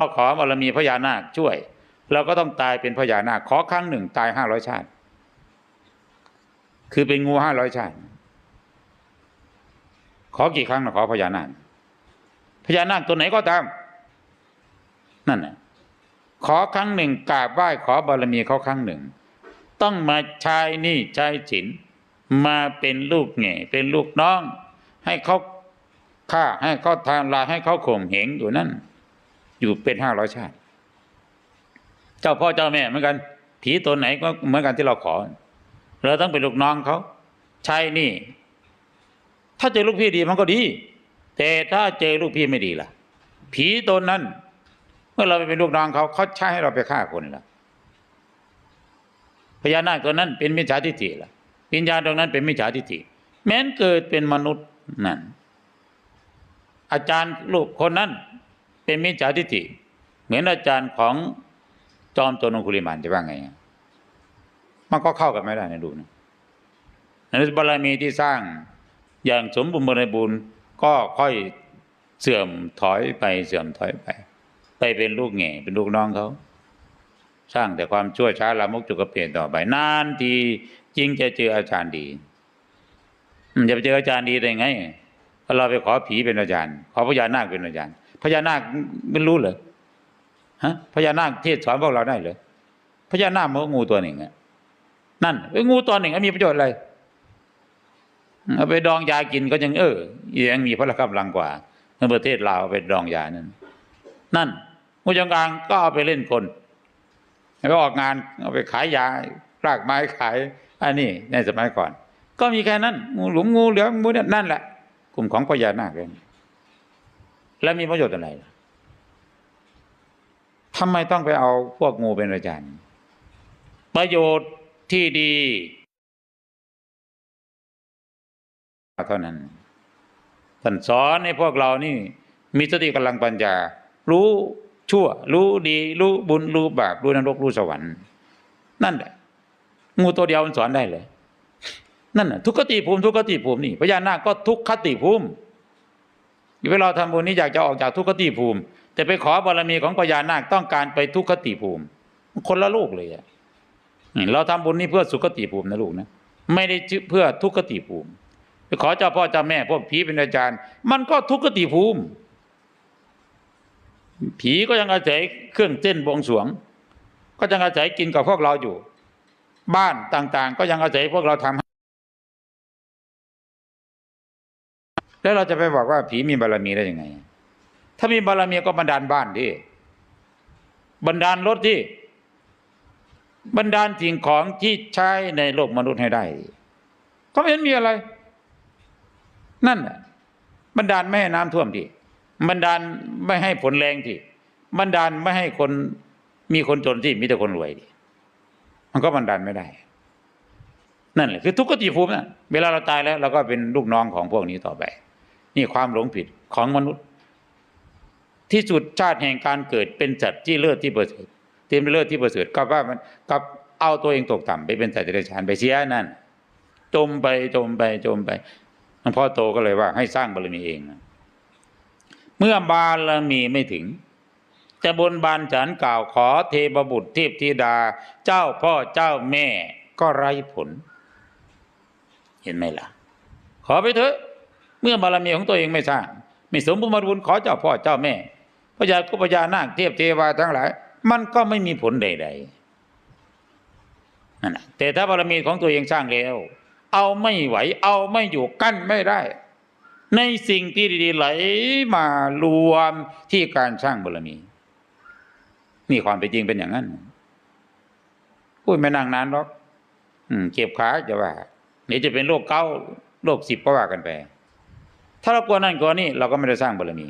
เราขอบารมีพญานาคช่วย เราก็ต้องตายเป็นพญานาคขอครั้งหนึ่งตายห้าร้อยชาติ คือเป็นงูห้าร้อยชาติ ขอกี่ครั้งนะขอพญานาคพญานาคตัวไหนก็ตาม นั่นนะขอครั้งหนึ่งกราบไหว้ขอบารมีเขาครั้งหนึ่ง ต้องมาใช้หนี่ใช้สิน มาเป็นลูกแง่เป็นลูกน้อง ให้เขาฆ่าให้เขาทานลายให้เขาข่มเหงอยู่นั่น อยู่เป็นห้าร้อยชาติ เจ้าพ่อเจ้าแม่เหมือนกัน ผีตัวไหนก็เหมือนกันที่เราขอ เราต้องเป็นลูกน้องเขาใช่นี่ ถ้าเจอลูกพี่ดีมันก็ดี แต่ถ้าเจอลูกพี่ไม่ดีล่ะ ผีตนนั้น เมื่อเราไปเป็นลูกน้องเขาเขาใช้ให้เราไปฆ่าคนล่ะพญานาคตัวนั้นเป็นมิจฉาทิฏฐิล่ะวิญญาณตรงนั้นเป็นมิจฉาทิฏฐิแม้นเกิดเป็นมนุษย์นั่นอาจารย์ลูกคนนั้น เป็นมิจฉาทิฏฐิเหมือนอาจารย์ของจอมโจรองคุลิมานจะว่าไงมันก็เข้ากันไม่ได้นะดูนะในบารมีที่สร้างอย่างสมบูรณ์บริบูรณ์ก็ค่อยเสื่อมถอยไปเสื่อมถอยไป ไปเป็นลูกแง่เป็นลูกน้องเขาสร้างแต่ความชั่วช้าลามกจุกเปลี่ยนต่อไป นานทีจริงจะเจออาจารย์ดีจะไปเจออาจารย์ดีได้ไงเราไปขอผีเป็นอาจารย์ ขอพญานาคเป็นอาจารย์ พญานาคไม่รู้เหรอฮะพญานาคเทศสอนพวกเราได้เหรอพญานาคมันก็งูตัวหนึ่งอะนั่นไอ้งูตัวหนึ่งมีประโยชน์อะไรเอาไปดองยากินก็ยังเออยังมีพละกำลังกว่าในประเทศลาวเอาไปดองยานั่นนั่นงูจงอางก็เอาไปเล่นคนแล้วก็ออกงานเอาไปขายยารากไม้ขายอันนี้ในสมัยก่อน ก็มีแค่นั้นงูหลุมงูเหลือมงูเนี่ยนั่นแหละ กลุ่มของพญานาคเลย แล้วมีประโยชน์อะไรล่ะทำไมต้องไปเอาพวกงูเป็นอาจารย์ ประโยชน์ที่ดีเท่านั้นท่านสอนให้พวกเรานี่ มีสติกำลังปัญญา รู้ชั่ว รู้ดี รู้บุญ รู้บาป รู้นรก รู้สวรรค์ นั่นแหละ งูตัวเดียวมันสอนได้เลย นั่นน่ะทุกขติภูมิ ทุกขติภูมินี่พญานาคก็ทุกขติภูมิ เวลาทำบุญนี้อยากจะออกจากทุกขติภูมิ แต่ไปขอบารมีของพญานาคต้องการไปทุกขติภูมิ คนละลูกเลยอะเราทำบุญนี้เพื่อสุขติภูมินะลูกนะไม่ได้เพื่อทุกขติภูมิไปขอเจ้าพ่อเจ้าแม่พวกผีเป็นอาจารย์ มันก็ทุกขติภูมิ ผีก็ยังอาศัยเครื่องเส้นบวงสรวง ก็ยังอาศัยกินกับพวกเราอยู่ บ้านต่างๆ ก็ยังอาศัยพวกเราทำ แล้วเราจะไปบอกว่าผีมีบารมีได้ยังไง ถ้ามีบารมีก็บันดาลบ้านที่บันดาลรถที่บันดาลสิ่งของที่ใช้ในโลกมนุษย์ให้ได้ก็ไม่เห็นมีอะไร นั่นน่ะบันดาลไม่ให้น้ำท่วมที่บันดาลไม่ให้ฝนแรงที่บันดาลไม่ให้คนมีคนจนที่มีแต่คนรวยที่มันก็บันดาลไม่ได้ นั่นแหละคือทุกขติภูมินะเวลาเราตายแล้วเราก็เป็นลูกน้องของพวกนี้ต่อไป นี่ความหลงผิดของมนุษย์ ที่สุดชาติแห่งการเกิดเป็นสัตว์ที่เลิศที่ประเสริฐเต็มเลิศที่ประเสริฐกับว่ามันกับเอาตัวเองตกต่ำไปเป็นสัตว์เดรัจฉานไปเสียนั่นจมไปจมไปจมไปหลวงพ่อโตก็เลยว่าให้สร้างบารมีเอง เมื่อบารมีไม่ถึงจะบนบานฉันกล่าวขอเทพบุตรเทพธิดา เจ้าพ่อเจ้าแม่ก็ไร้ผล เห็นไหมล่ะ ขอไปเถอะ เมื่อบารมีของตัวเองไม่สร้างไม่สมบูรณ์บริบูรณ์ขอเจ้าพ่อเจ้าแม่พญากุปยานาคเทพเทวาทั้งหลาย มันก็ไม่มีผลใดๆนั่นนะแต่ถ้าบารมีของตัวเองสร้างแล้วเอาไม่ไหว เอาไม่อยู่กั้นไม่ได้ ในสิ่งที่ดีๆไหลมารวมที่การสร้างบารมี นี่ความเป็นจริงเป็นอย่างนั้นพูดไม่นางนานหรอก อืมเก็บขาจะว่าเดี๋ยวจะเป็นโรคเก้าโรคสิบก็ว่ากันไป ถ้าเรากลัวนั่นกลัวนี่เราก็ไม่ได้สร้างบารมี